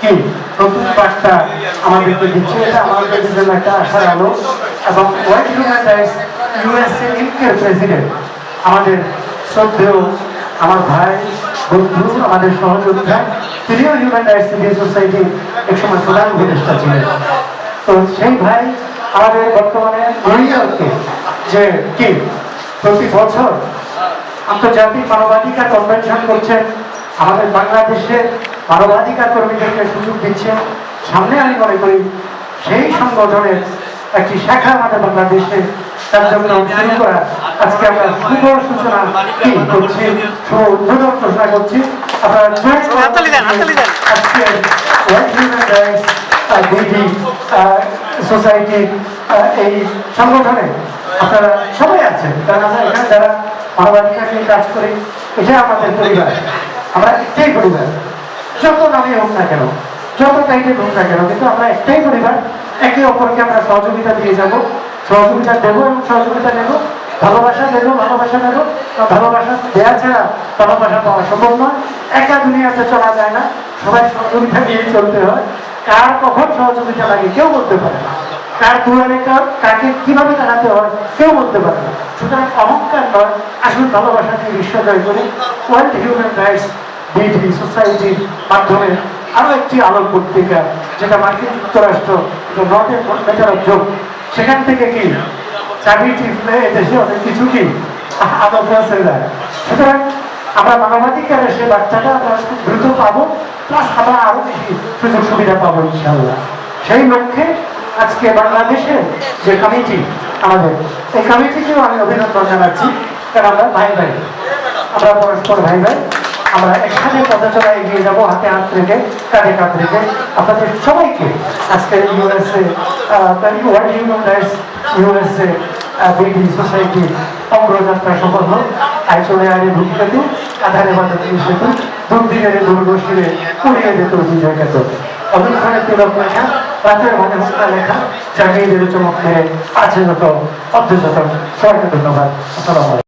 কি? নতুন আমাদেরকে দিচ্ছে এটা আমাদের জন্য একটা আশার আলো এবং ইউএসএ ইনকের প্রেসিডেন্ট, আমাদের শ্রদ্ধেয় আমার ভাই, বন্ধু, আমাদের সহযোদ্ধা হিউম্যান রাইটস সোসাইটি একসময় প্রধান উপদেষ্টা ছিলেন। তো সেই ভাই আমাদের বর্তমানে নিউইয়র্কে যে কি, প্রতি বছর আন্তর্জাতিক মানবাধিকার কনভেনশন করছেন, আমাদের বাংলাদেশের মানবাধিকার কর্মীদেরকে সুযোগ দিচ্ছেন সামনে আমি মনে করি সেই সংগঠনের একটি শাখা আমাদের বাংলাদেশে তার জন্য শুরু করা আজকে আমরা শুভ সূচনা কি করছি উদ্বোধন ঘোষণা করছি। আপনারা। আজকে ওয়ার্ল্ড হিউম্যান রাইটস এই সংগঠনে আপনারা সবাই আছেন। কারণ আমরা এখানে যারা মানবাধিকার নিয়ে কাজ করি এটা আমাদের পরিবার। আমরা একটাই পরিবার। যত নামে হোক না কেন, যত টাইটেল হোক না কেন, কিন্তু আমরা একটাই পরিবার একে অপরকে আমরা সহযোগিতা দিয়ে যাব। সহযোগিতা দেবো এবং সহযোগিতা নেব, ভালোবাসা দেবো, ভালোবাসা নেব। ভালোবাসা দেওয়া ছাড়া ভালোবাসা পাওয়া সম্ভব নয়। একা দুনিয়াতে চলা যায় না। সবাই সহযোগিতা নিয়ে চলতে হয়। কার কখন সহযোগিতা লাগে কেউ বলতে পারে না। কার দুয়ারে কাকে কীভাবে দাঁড়াতে হয় কেউ বলতে পারে না। সুতরাং অহংকার নয়। আসল ভালোবাসা দিয়ে বিশ্ব জয় করি। ওয়ার্ল্ড হিউম্যান রাইটস বিডি সোসাইটির মাধ্যমে আরও একটি আলোক পত্রিকা যেটা মার্কিন যুক্তরাষ্ট্র নট যোগ সেখান থেকে কি চাকরি টিপলে দেশে অনেক কিছু কি আদর ছেড়ে দেয় সুতরাং আমরা মানবাধিকারের সে বাচ্চাটা আমরা খুব দ্রুত পাবো প্লাস আমরা আরও বেশি সুযোগ সুবিধা পাবো ইনশাল্লাহ সেই লক্ষ্যে আজকে বাংলাদেশের যে কমিটি আমাদের, এই কমিটিকেও আমি অভিনন্দন জানাচ্ছি। কারণ আমরা ভাই ভাই, আমরা পরস্পর ভাই ভাই আমরা একসাথে পদচারা এগিয়ে যাব, হাতে হাত রেখে, কাঁধে কাঁধ রেখে। আপনাদের সবাইকে আজকে USA world human rights USA BD society অগ্রযাত্রা সফল হোক। আই চলে আরে ভূমিকাতু আধারে বাধা সেতু দুর্দিনের দুর্গ শিরে উড়িয়ে যেত বিজয় খেত অবিক্ষণের তিলক লেখা, রাতের মনে হত্যা লেখা, জাগিয়ে দিল চমক মেরে, আছে যত অর্ধ যত সবাইকে ধন্যবাদ। আসসালামু